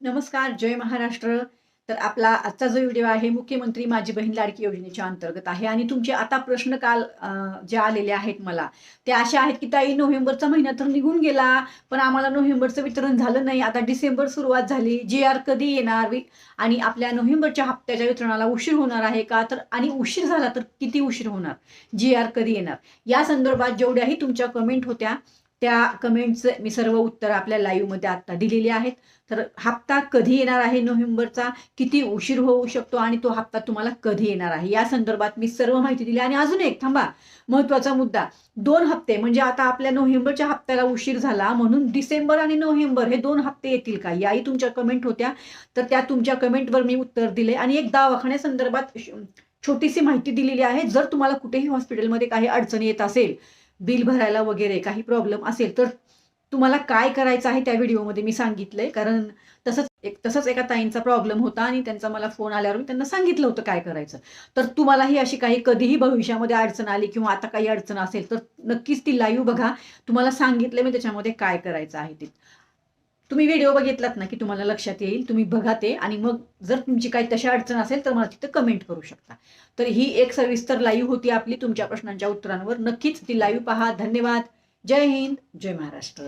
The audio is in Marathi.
नमस्कार जय महाराष्ट्र. तर आपला आजचा जो व्हिडिओ आहे मुख्यमंत्री माझी बहीण लाडकी योजनेच्या अंतर्गत आहे. आणि तुमचे आता प्रश्न काल जे आलेले आहेत मला ते असे आहेत की ताई नोव्हेंबरचा महिना तर निघून गेला पण आम्हाला नोव्हेंबरचं वितरण झालं नाही. आता डिसेंबर सुरुवात झाली. जे आर कधी येणार? आणि आपल्या नोव्हेंबरच्या हप्त्याच्या वितरणाला उशीर होणार आहे का? तर आणि उशीर झाला तर किती उशीर होणार? जे आर कधी येणार? या संदर्भात जेवढ्याही तुमच्या कमेंट होत्या त्या कमेंटचे मी सर्व उत्तर आपल्या लाईव्हमध्ये आत्ता दिलेली आहेत. तर हप्ता कधी येणार आहे नोव्हेंबरचा? किती उशीर होऊ शकतो आणि तो हप्ता तुम्हाला कधी येणार आहे? या संदर्भात मी सर्व माहिती दिली. आणि अजून एक थांबा. महत्त्वाचा मुद्दा. दोन हप्ते म्हणजे आता आपल्या नोव्हेंबरच्या हप्त्याला उशीर झाला म्हणून डिसेंबर आणि नोव्हेंबर हे दोन हप्ते येतील का? याही तुमच्या कमेंट होत्या. तर त्या तुमच्या कमेंटवर मी उत्तर दिले. आणि एक दवाखान्यासंदर्भात छोटीशी माहिती दिलेली आहे. जर तुम्हाला कुठेही हॉस्पिटलमध्ये काही अडचण येत असेल बिल भरायला वगैरे काही प्रॉब्लेम असेल तर तुम्हाला काय करायचं आहे त्या व्हिडिओमध्ये मी सांगितलंय. कारण तसंच एक तसंच एका ताईंचा प्रॉब्लेम होता आणि त्यांचा मला फोन आल्यावर मी त्यांना सांगितलं होतं काय करायचं. तर तुम्हालाही अशी काही कधीही भविष्यामध्ये अडचण आली किंवा आता काही अडचण असेल तर नक्कीच ती लाईव्ह बघा. तुम्हाला सांगितलं मी त्याच्यामध्ये काय करायचं आहे ते. तुम्ही व्हिडिओ बघितलात ना की तुम्हाला लक्षात येईल तुम्ही बघा ते आणि मग जर तुमची काही तशा अडचण असेल तर मला तिथं कमेंट करू शकता. तर ही एक सविस्तर लाईव्ह होती आपली तुमच्या प्रश्नांच्या उत्तरांवर. नक्कीच ती लाईव्ह पहा. धन्यवाद. जय हिंद. जय महाराष्ट्र.